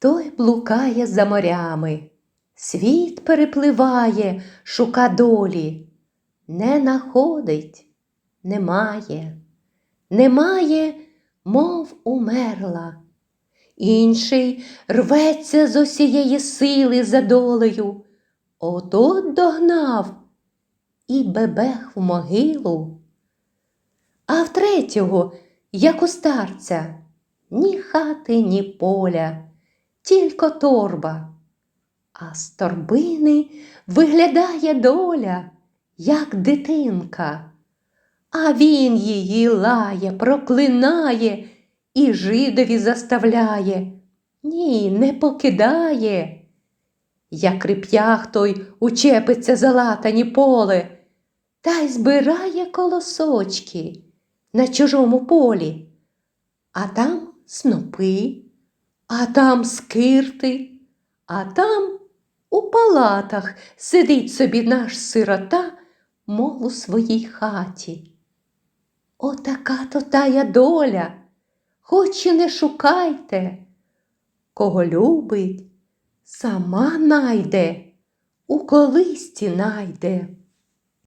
Той блукає за морями, світ перепливає, шука долі, не находить, немає, немає, мов умерла. Інший рветься з усієї сили за долею, отот догнав і бебех в могилу. А в третього, як у старця, ні хати, ні поля, тільки торба. А з торбини виглядає доля, як дитинка. А він її лає, проклинає і жидові заставляє. Ні, не покидає. Як реп'ях той учепиться за латані поле, та й збирає колосочки на чужому полі, а там снопи, а там скирти, а там у палатах сидить собі наш сирота, мов у своїй хаті. Отака то тая доля, хоч і не шукайте, кого любить, сама найде, у колисті найде.